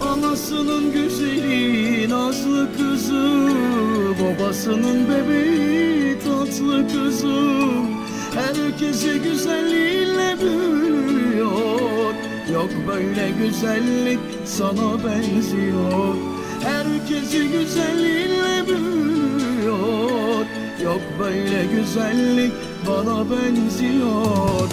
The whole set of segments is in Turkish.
Anasının güzeli nazlı kızı Babasının bebeği tatlı kızım Herkesi güzelliğiyle büyülüyor Yok böyle güzellik sana benziyor Herkesi güzelliğiyle büyülüyor Yok böyle güzellik bana benziyor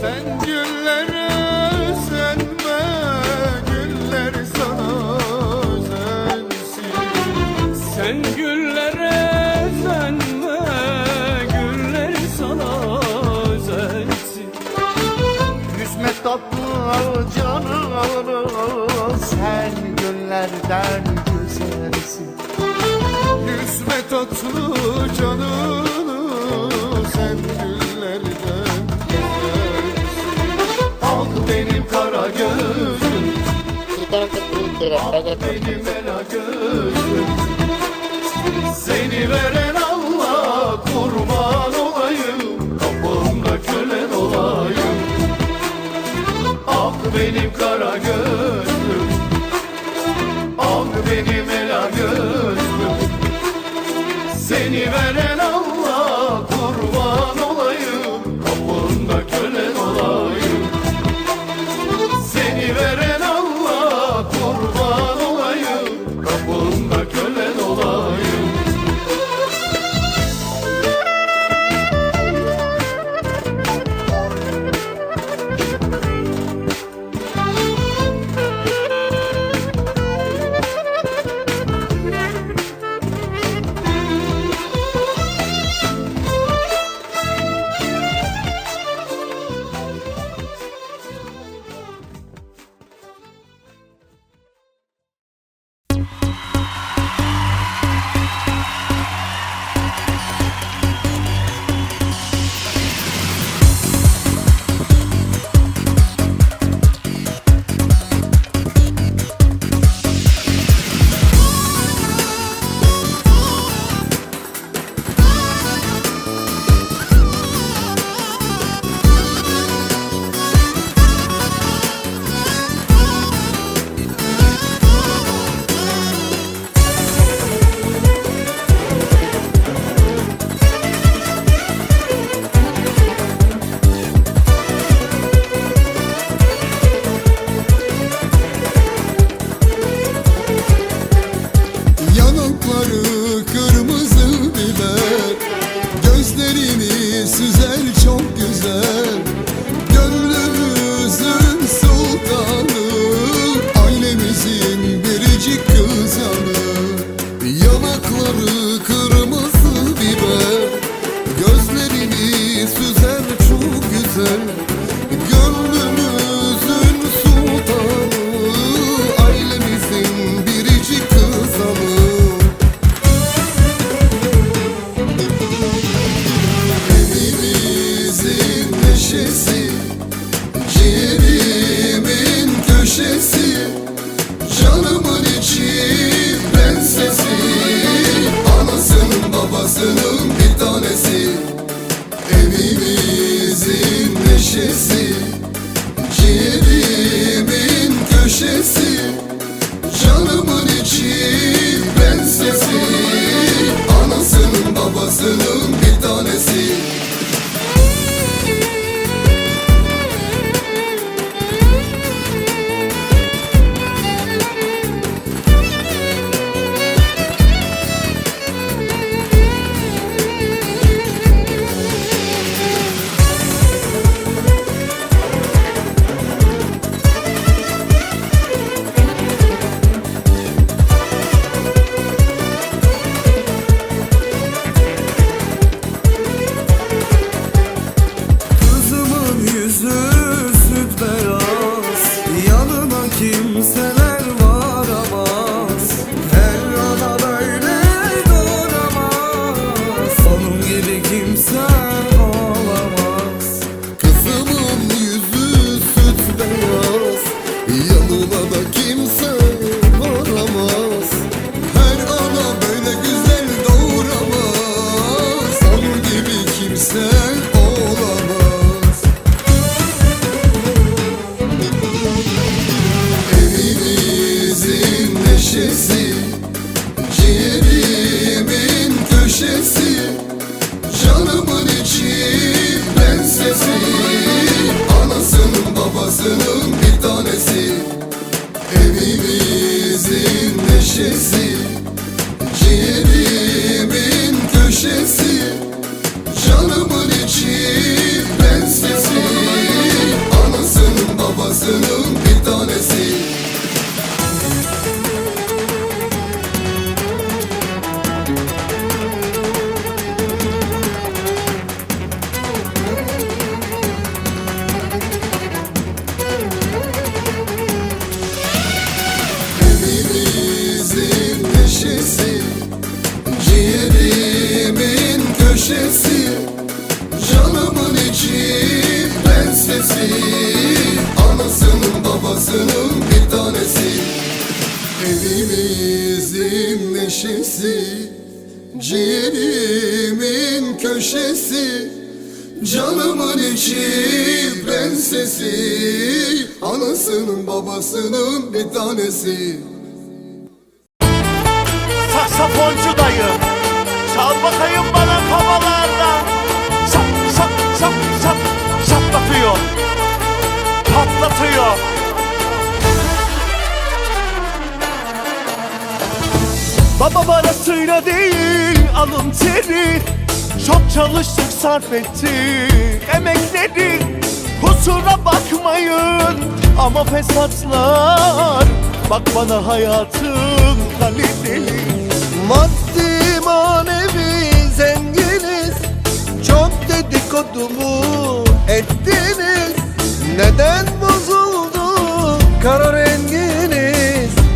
Sen güllere özenme, güller sana özensin. Sen güllere özenme, güller sana özensin. Yüzme tatlı canım, sen güllerden güzelsin. Yüzme tatlı canım, Benim ela gözüm. Seni veren neşesi Ciğerimin köşesi Canımın içi prensesi Anasının babasının bir tanesi. Saksafoncu dayı Çal bakayım Baba parasıyla değil alın teri. Çok çalıştık sarf ettik emekleri. Kusura bakmayın ama fesatlar. Bak bana hayatım kaliteli. Maddi manevi zenginiz. Çok dedikodumu ettiniz. Neden bozuldu? Kara renginiz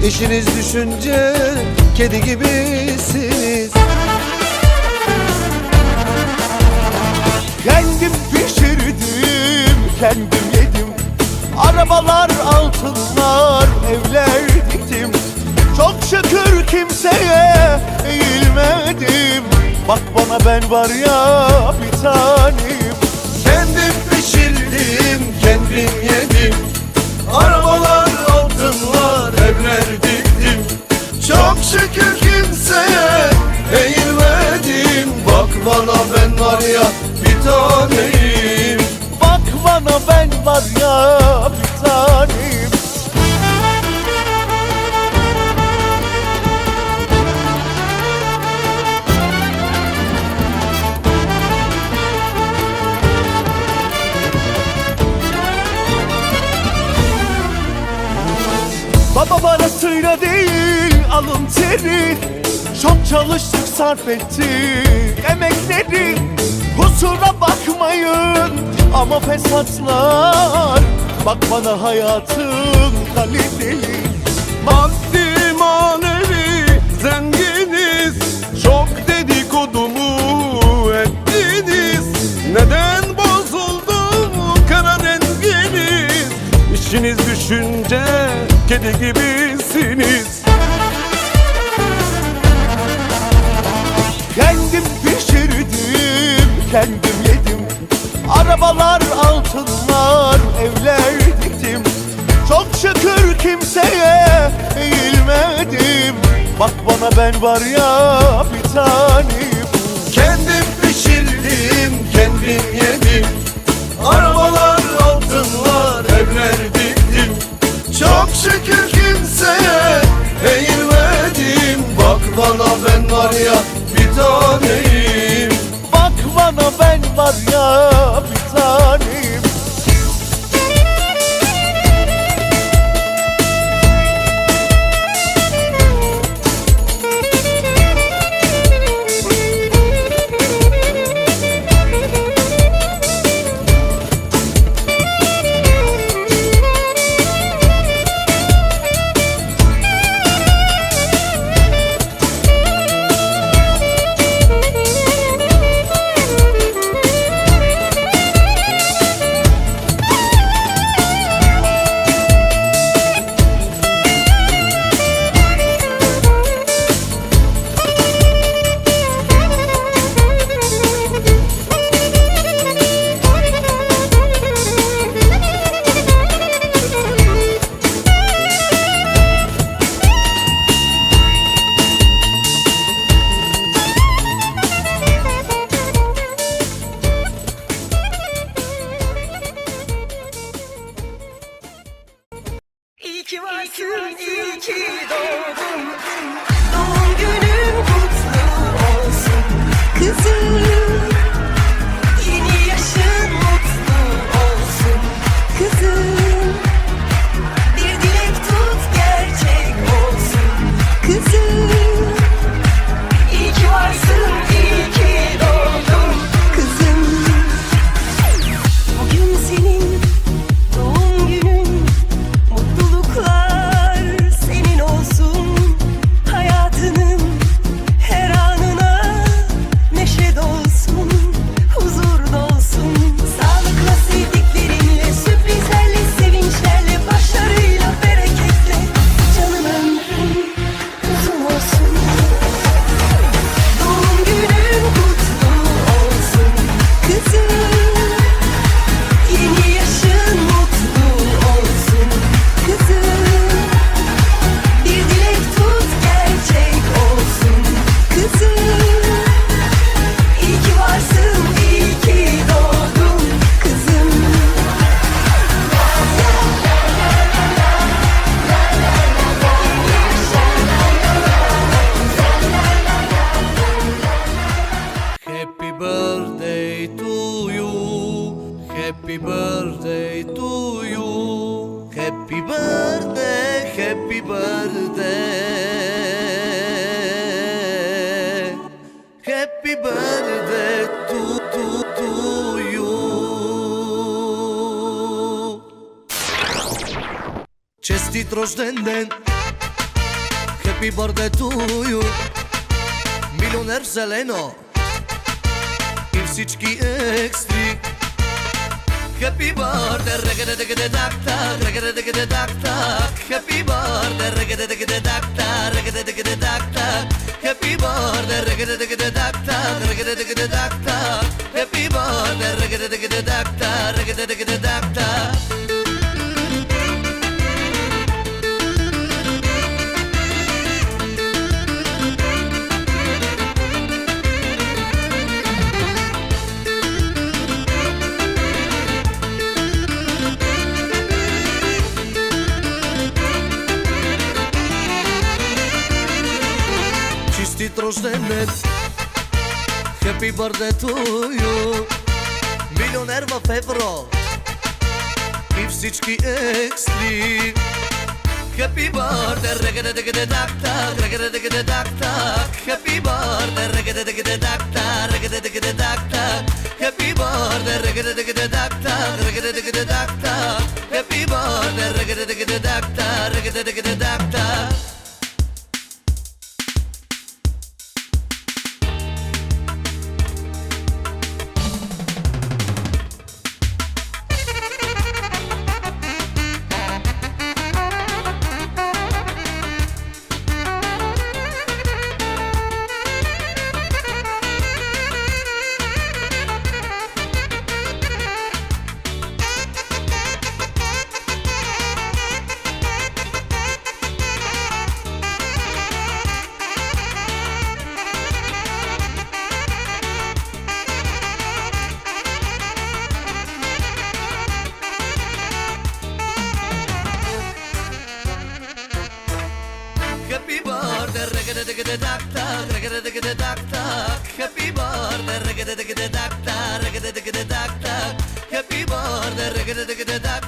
İşiniz düşünce kedi gibisiniz. Kendim pişirdim, kendim yedim. Arabalar, altınlar, evler diktim. Çok şükür kimseye eğilmedim. Bak bana ben var ya bir tanem. Kendim pişirdim, kendim yedim sarf ettik. Emekleri Kusura bakmayın. Ama fesatlar Bak bana hayatım kaliteli. Maddi manevi zenginiz. Çok dedikodumu ettiniz. Neden bozuldu kara renginiz İşiniz düşünce kedi gibisiniz kendim yedim. Arabalar altınlar evler diktim. Çok şükür kimseye eğilmedim. Bak bana ben var ya bir tanem. Kendim pişirdim kendim yedim. happy birthday happy birthday to to to you Честит рожден ден Happy birthday to you Милионер в зелено И всички екстри Happy birthday, reggae reggae dak tak, reggae reggae dak tak. Happy birthday, reggae reggae dak tak, reggae reggae dak tak. Happy birthday, reggae reggae dak tak, reggae reggae dak tak. Happy birthday, reggae reggae dak tak, reggae reggae dak tak. Happy birthday to you Милионер в евро И всички екстри Happy birthday, reggae reggae dak tak, reggae reggae dak tak. Happy birthday, reggae reggae dak tak, reggae reggae dak tak. Happy birthday, reggae reggae dak tak, reggae reggae dak tak. Happy birthday, reggae reggae dak tak, reggae reggae reggae reggae dak tak, reggae reggae dak tak. Happy birthday, reggae reggae dak tak, reggae reggae dak tak. Happy birthday, reggae reggae dak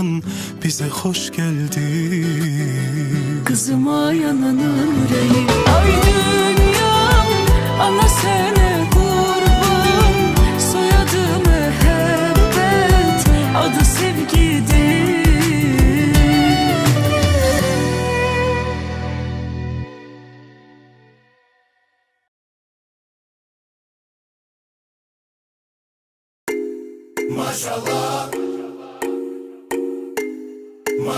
yaraşan bize hoş geldi Kızıma yananın yüreği Ay dünyam ana sene kurban. Soyadı müebbet adı sevgidir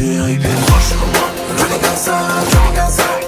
Péripé, proche, moi, je regarde ça, je regarde ça.